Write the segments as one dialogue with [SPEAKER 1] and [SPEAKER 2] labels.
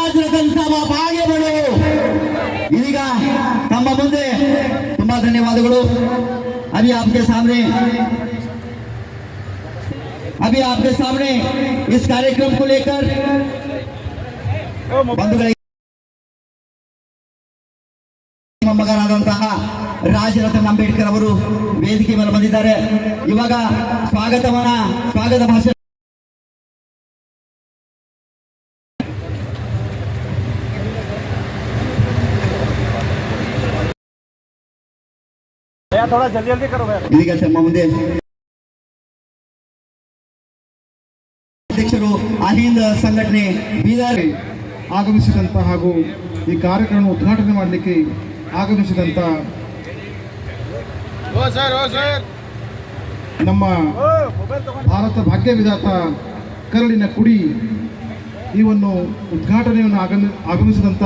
[SPEAKER 1] ರಾಜ್ ರತನ್ ಸಾಬ ಬಾಗೆ ಬಡು ಇದೀಗ ತಮ್ಮ ಮುಂದೆ ತುಂಬಾ ಧನ್ಯವಾದಗಳು ಅಭಿ आपके सामने अभी आपके सामने इस कार्यक्रम को लेकर ಬಂಧುಗಳಿಗೆ ಮೊಮ್ಮಗನಾದಂತಹ ರಾಜರತನ್ ಅಂಬೇಡ್ಕರ್ ಅವರು ವೇದಿಕೆ ಮೇಲೆ ಬಂದಿದ್ದಾರೆ ಇವಾಗ ಸ್ವಾಗತವನ್ನ ಸ್ವಾಗತ ಭಾಷಣ
[SPEAKER 2] भैया थोड़ा जल्दी जल्दी करो भैया
[SPEAKER 1] शर्मा ಅಧ್ಯಕ್ಷರು, ಅಹಿಂದ ಸಂಘಟನೆ ಬೀದರ್
[SPEAKER 3] ಆಗಮಿಸಿದಂತ ಹಾಗೂ ಈ ಕಾರ್ಯಕ್ರಮ ಉದ್ಘಾಟನೆ ಮಾಡಲಿಕ್ಕೆ
[SPEAKER 2] ಆಗಮಿಸಿದಂತ
[SPEAKER 3] ನಮ್ಮ ಭಾರತ ಭಾಗ್ಯ ವಿಧಾತ ಕರಳಿನ ಕುಡಿ ಇವನ್ನು ಉದ್ಘಾಟನೆಯನ್ನು ಆಗಮಿಸಿದಂತ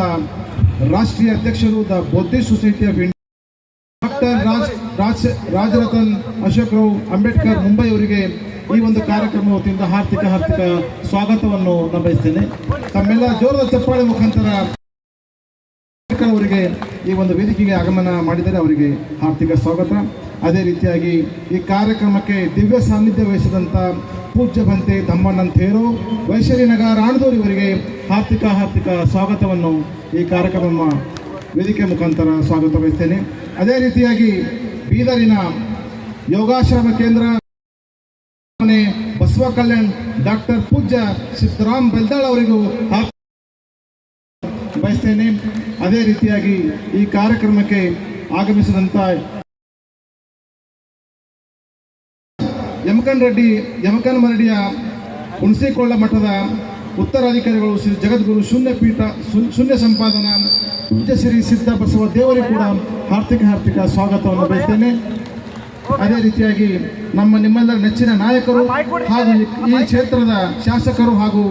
[SPEAKER 3] ರಾಷ್ಟ್ರೀಯ ಅಧ್ಯಕ್ಷರು the Buddhist society of Raj Raj Rajratan Ashok Rao Ambedkar Mumbai ಅವರಿಗೆ ಈ ಒಂದು ಕಾರ್ಯಕ್ರಮ ವತಿಯಿಂದ ಹಾರ್ದಿಕ ಹಾರ್ದಿಕ ಸ್ವಾಗತವನ್ನು ನಾನು ಬಯಸ್ತೇನೆ ತಮ್ಮೆಲ್ಲ ಜೋರದ ಚಪ್ಪಾಳೆ ಮುಖಾಂತರ ಅವರಿಗೆ ಈ ಒಂದು ವೇದಿಕೆಗೆ ಆಗಮನ ಮಾಡಿದರೆ ಅವರಿಗೆ ಹಾರ್ದಿಕ ಸ್ವಾಗತ. ಅದೇ ರೀತಿಯಾಗಿ ಈ ಕಾರ್ಯಕ್ರಮಕ್ಕೆ ದಿವ್ಯ ಸಾನ್ನಿಧ್ಯ ವಹಿಸಿದಂಥ ಪೂಜ್ಯ ಬಂತೆ ಧಮ್ಮಣ್ಣನ್ ತೇರು, ವೈಶಾಲಿ ನಗರ ರಾಣದೂರ್ ಇವರಿಗೆ ಹಾರ್ದಿಕ ಹಾರ್ದಿಕ ಸ್ವಾಗತವನ್ನು ಈ ಕಾರ್ಯಕ್ರಮ ವೇದಿಕೆ ಮುಖಾಂತರ ಸ್ವಾಗತ ವಹಿಸ್ತೇನೆ. ಅದೇ ರೀತಿಯಾಗಿ ಬೀದರಿನ ಯೋಗಾಶ್ರಮ ಕೇಂದ್ರ ಬಸವ ಕಲ್ಯಾಣ್ ಡಾಕ್ಟರ್ ಪೂಜ್ಯ ಸಿದ್ದರಾಮ್ ಬೆಲ್ದಾಳ್ ಅವರಿಗೂ ಬಯಸ್ತೇನೆ. ಅದೇ ರೀತಿಯಾಗಿ ಈ ಕಾರ್ಯಕ್ರಮಕ್ಕೆ ಆಗಮಿಸಿದಂತ ಯಮಕನ್ ರೆಡ್ಡಿ, ಯಮಕನ್ ಮರಡಿಯ ಹುಣಸಿಕೊಳ್ಳ ಮಠದ ಉತ್ತರಾಧಿಕಾರಿಗಳು ಶ್ರೀ ಜಗದ್ಗುರು ಶೂನ್ಯ ಪೀಠ ಶೂನ್- ಶೂನ್ಯ ಸಂಪಾದನಾ ಪೂಜ್ಯ ಶ್ರೀ ಸಿದ್ಧ ಬಸವ ದೇವರಿಗೆ ಕೂಡ ಹಾರ್ದಿಕ ಹಾರ್ದಿಕ ಸ್ವಾಗತವನ್ನು ಬಯಸ್ತೇನೆ. ಅದೇ ರೀತಿಯಾಗಿ ನಮ್ಮ ನಿಮ್ಮೆಲ್ಲರ ನೆಚ್ಚಿನ ನಾಯಕರು ಹಾಗೂ ಈ ಕ್ಷೇತ್ರದ ಶಾಸಕರು ಹಾಗೂ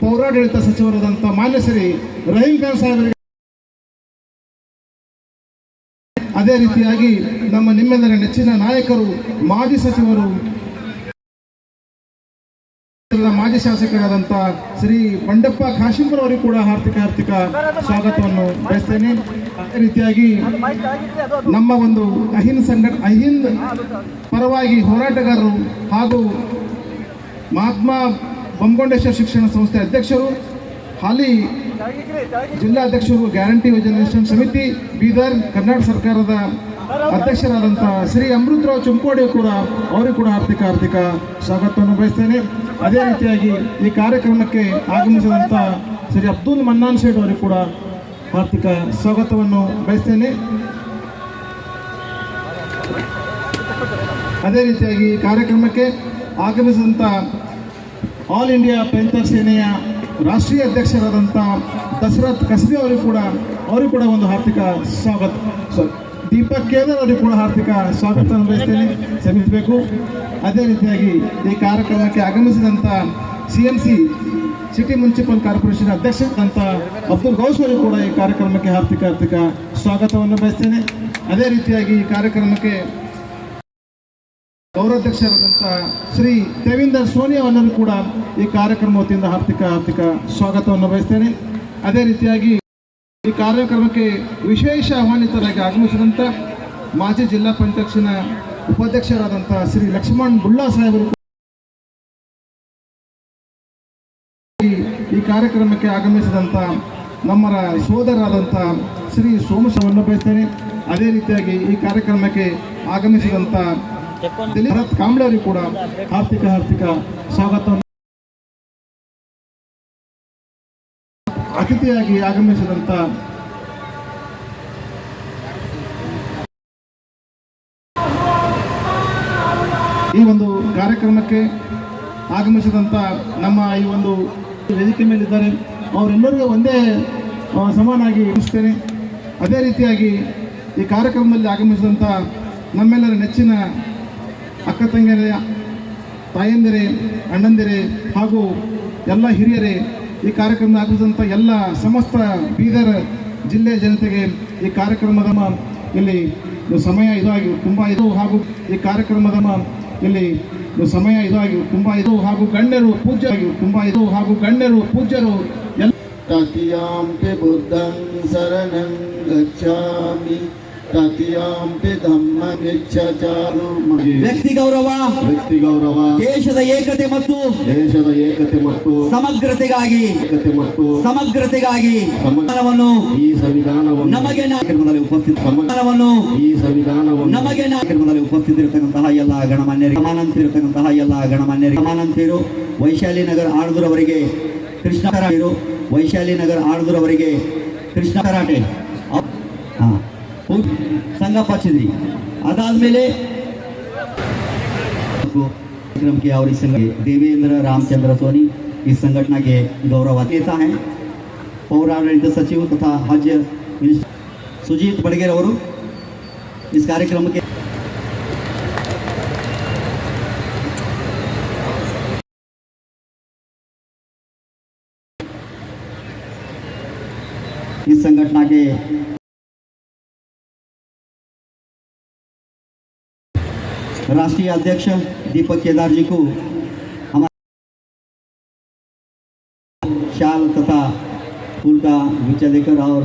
[SPEAKER 3] ಪೌರಾಡಳಿತ ಸಚಿವರಾದಂಥ ಮಾನ್ಯ ಶ್ರೀ ರಹೀಂ ಖಾನ್ ಸಾಹೇಬರಿಗೆ ಅದೇ ರೀತಿಯಾಗಿ ನಮ್ಮ ನಿಮ್ಮೆಲ್ಲರ ನೆಚ್ಚಿನ ನಾಯಕರು, ಮಾಜಿ ಸಚಿವರು ಮಾಜಿ ಶಾಸಕರಾದಂಥ ಶ್ರೀ ಬಂಡಪ್ಪ ಅವರಿಗೆ ಕೂಡ ಹಾರ್ದಿಕ ಆರ್ಥಿಕ ಸ್ವಾಗತವನ್ನು ಬಯಸ್ತೇನೆ. ಅದೇ ರೀತಿಯಾಗಿ ನಮ್ಮ ಒಂದು ಅಹಿಂದ ಸಂಘಟ ಅಹಿಂದ ಪರವಾಗಿ ಹೋರಾಟಗಾರರು ಹಾಗೂ ಮಹಾತ್ಮ ಬೊಮ್ಮಗೊಂಡೇಶ್ವರ ಶಿಕ್ಷಣ ಸಂಸ್ಥೆ ಅಧ್ಯಕ್ಷರು, ಹಾಲಿ ಜಿಲ್ಲಾಧ್ಯಕ್ಷರು, ಗ್ಯಾರಂಟಿ ಯೋಜನೆ ಸಮಿತಿ, ಬೀದರ್, ಕರ್ನಾಟಕ ಸರ್ಕಾರದ ಅಧ್ಯಕ್ಷರಾದಂಥ ಶ್ರೀ ಅಮೃತರಾವ್ ಚುಂಕೋಡಿ ಕೂಡ ಅವರು ಕೂಡ ಆರ್ಥಿಕ ಆರ್ಥಿಕ ಸ್ವಾಗತವನ್ನು ಬಯಸ್ತೇನೆ. ಅದೇ ರೀತಿಯಾಗಿ ಈ ಕಾರ್ಯಕ್ರಮಕ್ಕೆ ಆಗಮಿಸಿದಂತಹ ಶ್ರೀ ಅಬ್ದುಲ್ ಮನ್ನಾನ್ ಶೇಡ್ ಅವರು ಕೂಡ ಆರ್ಥಿಕ ಸ್ವಾಗತವನ್ನು ಬಯಸ್ತೇನೆ. ಅದೇ ರೀತಿಯಾಗಿ ಈ ಕಾರ್ಯಕ್ರಮಕ್ಕೆ ಆಗಮಿಸಿದಂಥ ಆಲ್ ಇಂಡಿಯಾ ಪೇಂಥರ್ ಸೇನೆಯ ರಾಷ್ಟ್ರೀಯ ಅಧ್ಯಕ್ಷರಾದಂಥ ದಶರಥ್ ಕಸಬಿ ಅವರಿಗೂ ಕೂಡ, ಅವರು ಕೂಡ ಒಂದು ಹಾರ್ದಿಕ ಸ್ವಾಗತ. ದೀಪಕ್ ಕೇಂದ್ರ ಕೂಡ ಹಾರ್ದಿಕ ಸ್ವಾಗತವನ್ನು ಬಯಸ್ತೇನೆ ಶ್ರಮಿಸಬೇಕು ಅದೇ ರೀತಿಯಾಗಿ ಈ ಕಾರ್ಯಕ್ರಮಕ್ಕೆ ಆಗಮಿಸಿದಂಥ C M C city municipal corporation ಅಧ್ಯಕ್ಷರಾದಂಥ ಅಬ್ದುಲ್ ಗೌಸ್ ಅವರು ಕೂಡ ಈ ಕಾರ್ಯಕ್ರಮಕ್ಕೆ ಹಾರ್ದಿಕ ಹಾರ್ದಿಕ ಸ್ವಾಗತವನ್ನು ಬಯಸ್ತೇನೆ ಅದೇ ರೀತಿಯಾಗಿ ಈ ಕಾರ್ಯಕ್ರಮಕ್ಕೆ ಗೌರವಾಧ್ಯಕ್ಷರಾದಂಥ ಶ್ರೀ ದೇವಿಂದರ್ ಸೋನಿ ಅವರನ್ನು ಕೂಡ ಈ ಕಾರ್ಯಕ್ರಮ ವತಿಯಿಂದ ಹಾರ್ದಿಕ ಹಾರ್ದಿಕ ಸ್ವಾಗತವನ್ನು ಬಯಸ್ತೇನೆ ಅದೇ ರೀತಿಯಾಗಿ ಈ ಕಾರ್ಯಕ್ರಮಕ್ಕೆ ವಿಶೇಷ ಆಹ್ವಾನಿತರಾಗಿ ಆಗಮಿಸಿದಂಥ ಮಾಜಿ ಜಿಲ್ಲಾ ಪಂಚಾಯತ್ನ ಉಪಾಧ್ಯಕ್ಷರಾದಂಥ ಶ್ರೀ ಲಕ್ಷ್ಮಣ್ ಬುಳ್ಳಾ ಸಾಹೇಬರು ಈ- ಕಾರ್ಯಕ್ರಮಕ್ಕೆ ಆಗಮಿಸಿದಂಥ ನಮ್ಮರ ಸೋದರಾದಂಥ ಶ್ರೀ ಸೋಮಶವನ್ನು ಬಯಸ್ತೇನೆ ಅದೇ ರೀತಿಯಾಗಿ ಈ ಕಾರ್ಯಕ್ರಮಕ್ಕೆ ಆಗಮಿಸಿದಂಥ ಭರತ್ ಕಾಂಬ್ಳೆ ಕೂಡ ಆರ್ಥಿಕ ಆರ್ಥಿಕ ಸ್ವಾಗತವನ್ನು ಅತಿಥಿಯಾಗಿ ಆಗಮಿಸಿದಂಥ ಈ ಒಂದು ಕಾರ್ಯಕ್ರಮಕ್ಕೆ ಆಗಮಿಸಿದಂಥ ನಮ್ಮ ಈ ಒಂದು ವೇದಿಕೆ ಮೇಲಿದ್ದಾರೆ. ಅವರೆಲ್ಲರಿಗೂ ಒಂದೇ ಸಮಾನಾಗಿ ಇರಿಸ್ತೇನೆ. ಅದೇ ರೀತಿಯಾಗಿ ಈ ಕಾರ್ಯಕ್ರಮದಲ್ಲಿ ಆಗಮಿಸಿದಂಥ ನಮ್ಮೆಲ್ಲರ ನೆಚ್ಚಿನ ಅಕ್ಕ ತಂಗಿಯರೇ, ತಾಯಂದಿರೇ, ಅಣ್ಣಂದಿರೇ ಹಾಗೂ ಎಲ್ಲ ಹಿರಿಯರೇ ಈ ಕಾರ್ಯಕ್ರಮದ ಆಗಮಿಸಿದಂಥ ಎಲ್ಲ ಸಮಸ್ತ ಬೀದರ್ ಜಿಲ್ಲೆ ಜನತೆಗೆ ಈ ಕಾರ್ಯಕ್ರಮದ ಇಲ್ಲಿ ಸಮಯ ಇದಾಗಿ ತುಂಬ ಇದು ಹಾಗೂ ಈ ಕಾರ್ಯಕ್ರಮದ ಇಲ್ಲಿ ಸಮಯ ಇದಾಗಿ ತುಂಬ ಇದು ಹಾಗೂ ಗಣ್ಯರು ಪೂಜ್ಯರು ತುಂಬ ಇದು ಹಾಗೂ ಗಣ್ಯರು ಪೂಜ್ಯರು ಎಲ್ಲ
[SPEAKER 4] ತತಿಯಾಂತೆ ಬುದ್ಧಂ ಶರಣಂ ಗಚ್ಚಾಮಿ
[SPEAKER 1] ವ್ಯಕ್ತಿ ಗೌರವ
[SPEAKER 4] ವ್ಯಕ್ತಿ ಗೌರವ
[SPEAKER 1] ದೇಶದ ಏಕತೆ ಮತ್ತು
[SPEAKER 4] ದೇಶದ ಏಕತೆ ಮತ್ತು
[SPEAKER 1] ಸಮಗ್ರತೆಗಾಗಿ
[SPEAKER 4] ಏಕತೆ ಮತ್ತು
[SPEAKER 1] ಸಮಗ್ರತೆಗಾಗಿ
[SPEAKER 4] ಸಮಾನವನ್ನು ಈ ಸಂವಿಧಾನವನ್ನು
[SPEAKER 1] ನಮಗೆ ನಾ- ಕಾರ್ಯಕ್ರಮದಲ್ಲಿ ಉಪಸ್ಥಿತ ಸಮಾನವನ್ನು
[SPEAKER 4] ಈ ಸಂವಿಧಾನವನ್ನು
[SPEAKER 1] ನಮಗೆ ನಾ- ಉಪಸ್ಥಿತಿರ್ತಕ್ಕಂತಹ ಎಲ್ಲ ಗಣಮಾನ್ಯರಿಗೆ ಸಮಾನಂತಿರತಕ್ಕಂತಹ ಎಲ್ಲ ಗಣಮಾನ್ಯರಿಗೆ ಸಮಾನಂತಿರು ವೈಶಾಲಿ ನಗರ ಆಳ್ದೂರವರಿಗೆ ಕೃಷ್ಣ ವೈಶಾಲಿ ನಗರ ಆಳ್ದೂರವರಿಗೆ ಕೃಷ್ಣ ಕರಾಟೆ ಸಂಗಪ್ಪ ಚಂದ್ರಿ ಅದಾದಮೇಲೆ कार्यक्रम के और इस देवेंद्र रामचंद्र सोनी इस संगठना के गौरव नेता हैं पौराणिक सचिव तथा हज सुजीत बड़गेर और इस कार्यक्रम के इस संगठना के राष्ट्रीय अध्यक्ष दीपक केदार जी को हमारे शाल तथा फूल का गुच्छा देकर और